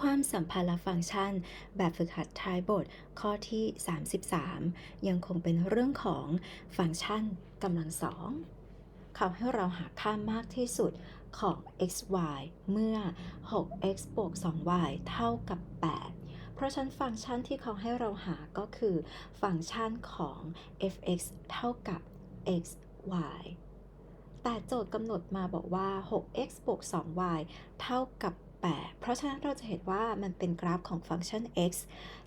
ความสัมพันธ์และฟังก์ชัน แบบฝึกหัดท้ายบทข้อที่ 33 ยังคงเป็นเรื่องของฟังก์ชันกำลังสองเขาให้เราหาค่ามากที่สุดของ x y เมื่อ 6x บวก 2y เท่ากับ 8 เพราะฉะนั้นฟังก์ชันที่เขาให้เราหาก็คือ ฟังก์ชันของ f(x) เท่ากับ x y แต่โจทย์กำหนดมาบอกว่า 6x บวก 2y เท่ากับ 8 เพราะฉะนั้นเราจะเห็นว่ามันเป็นกราฟของฟังก์ชัน x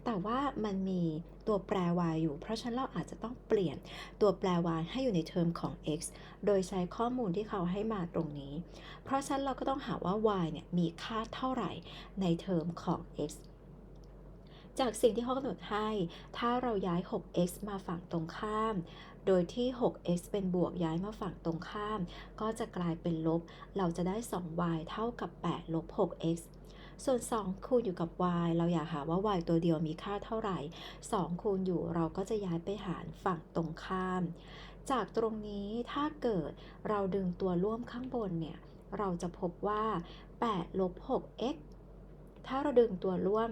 แต่ว่ามันมีตัวแปร y อยู่ เพราะฉะนั้นเราอาจจะต้องเปลี่ยนตัวแปร y ให้อยู่ในเทอมของ x โดยใช้ข้อมูลที่เขาให้มาตรงนี้ เพราะฉะนั้นเราก็ต้องหาว่า y เนี่ยมีค่าเท่าไหร่ในเทอมของ x จากสิ่งที่เขากำหนดให้ ถ้าเราย้าย 6x มาฝั่งตรงข้าม โดยที่ 6x เป็นบวกย้ายมาฝั่งตรงข้าม ก็จะกลายเป็นลบ เราจะได้ 2y เท่ากับ 8 ลบ 6x ส่วน 2 คูณอยู่กับ y เราอยากหาว่า y ตัวเดียวมีค่าเท่าไหร่ 2 คูณอยู่เราก็จะย้ายไปหารฝั่งตรงข้าม จากตรงนี้ถ้าเกิดเราดึงตัวร่วมข้างบนเนี่ย เราจะพบว่า 8 ลบ 6x ถ้าเราดึงตัวร่วม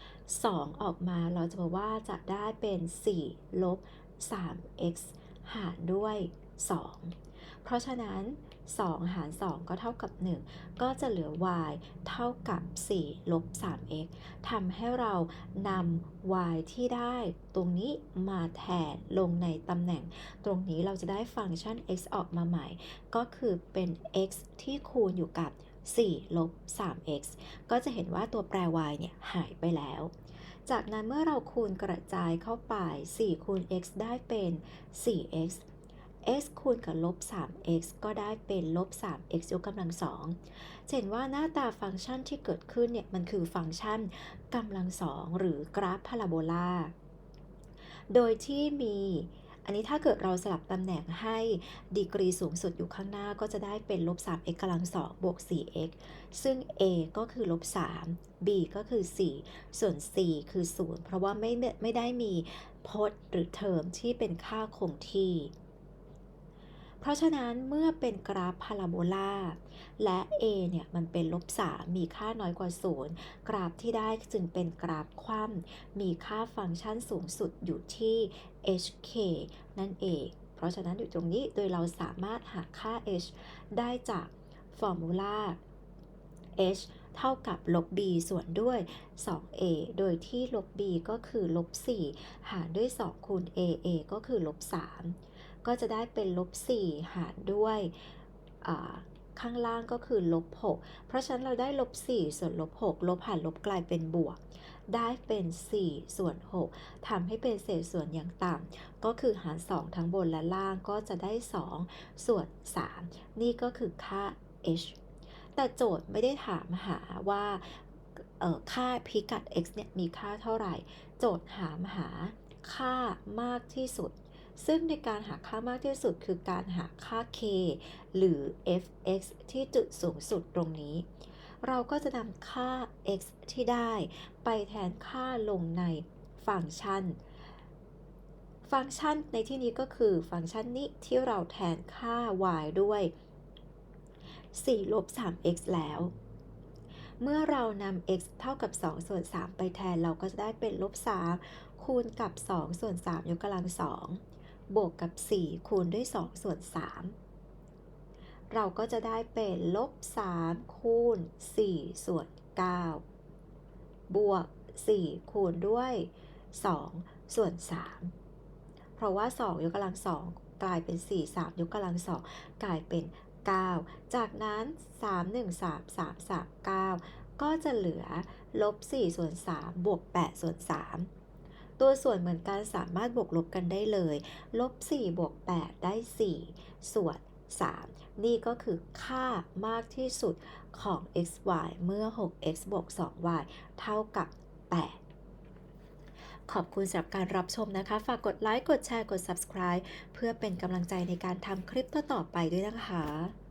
2 ออกมาเราจะบอกว่าจะได้เป็น 4 ลบ 3x หารด้วย 2 เพราะฉะนั้น 2 หาร 2 ก็เท่ากับ 1 ก็จะเหลือ y เท่ากับ 4 ลบ 3x ทำให้เรานำ y ที่ได้ตรงนี้มาแทนลงในตำแหน่ง ตรงนี้เราจะได้ฟังก์ชัน x ออกมาใหม่ ก็คือเป็น x ที่คูณอยู่กับ 4 ลบ 3x ก็จะเห็นว่าตัวแปร y เนี่ยหายไปแล้ว จากนั้นเมื่อเราคูณกระจายเข้าไป 4 คูณ x ได้เป็น 4x x คูณกับลบ 3x ก็ได้เป็นลบ 3x ยกกำลังสองเห็นว่าหน้าตาฟังก์ชันที่เกิดขึ้นเนี่ย มันคือฟังก์ชันกำลังสองหรือกราฟพาราโบลา โดยที่มี อันนี้ถ้าเกิดเราสลับตำแหน่งให้ดีกรีสูงสุดอยู่ข้างหน้าก็จะได้เป็นลบ 3x กำลังสองบวก 4x ซึ่ง a ก็คือลบ 3 b ก็คือ 4 ส่วน c คือ 0 เพราะว่าไม่ไม่ได้มีพจน์หรือเทอมที่เป็นค่าคงที่ เพราะฉะนั้นเมื่อเป็นกราฟพาราโบลาและ a เนี่ยมันเป็นลบ3มีค่าน้อยกว่า 0 กราฟที่ได้จึงเป็นกราฟคว่ำมีค่าฟังก์ชันสูงสุดอยู่ที่ hk นั่นเอง เพราะฉะนั้นอยู่ตรงนี้โดยเราสามารถหาค่า h ได้จากฟอร์มูลา h เท่ากับลบ b ส่วนด้วย 2a โดยที่ลบ b ก็คือลบ 4 หารด้วย 2 คูณ a a ก็คือลบ 3 ก็จะได้เป็นลบ4หารด้วยข้างล่างก็คือลบ6เพราะฉะนั้นเราได้ลบ4ส่วนลบ6ลบหารลบกลายเป็นบวก ได้เป็น 4 ส่วน 6ทำให้เป็นเศษส่วนอย่างต่ำก็คือหาร 2 ทั้งบนและล่างก็จะได้ 2 ส่วน 3 นี่ก็คือค่า h แต่โจทย์ไม่ได้ถามหาว่าค่าพิกัด x เนี่ยมีค่าเท่าไหร่ โจทย์ถามหาค่ามากที่สุด ซึ่งในการหาค่ามากที่สุดคือการหาค่า k หรือ f(x) ที่จุดสูงสุดตรงนี้ เราก็จะนำค่า x ที่ได้ไปแทนค่าลงในฟังก์ชัน ฟังก์ชันในที่นี้ก็คือฟังก์ชันนี้ที่เราแทนค่า y ด้วย 4 ลบ 3x แล้วเมื่อเรานำ x เท่ากับ 2 ส่วน 3 ไปแทนเราก็จะได้เป็นลบ 3 คูณกับ 2 ส่วน3ยกกำลัง2 บวกกับ 4 คูณด้วย 2 ส่วน 3 เราก็จะได้เป็นลบ 3 คูณ 4 ส่วน 9 บวก 4 คูณด้วย 2 ส่วน 3 เพราะว่า 2 ยกกำลัง 2 กลายเป็น 4 3 ยกกำลัง 2 กลายเป็น 9 จากนั้น 3 1 3 3 3 9 ก็จะเหลือลบ 4 ส่วน 3 บวก 8 ส่วน 3 ตัวส่วนเหมือนกันสามารถบวกลบกันได้เลย ลบ4บวก8 ได้ 4 ส่วน 3 นี่ก็คือค่ามากที่สุดของ x y เมื่อ 6x บวก 2y เท่ากับ 8ขอบคุณสำหรับการรับชมนะคะ ฝากกดไลค์ กดแชร์ กด subscribe เพื่อเป็นกำลังใจในการทำคลิปต่อๆไปด้วยนะคะ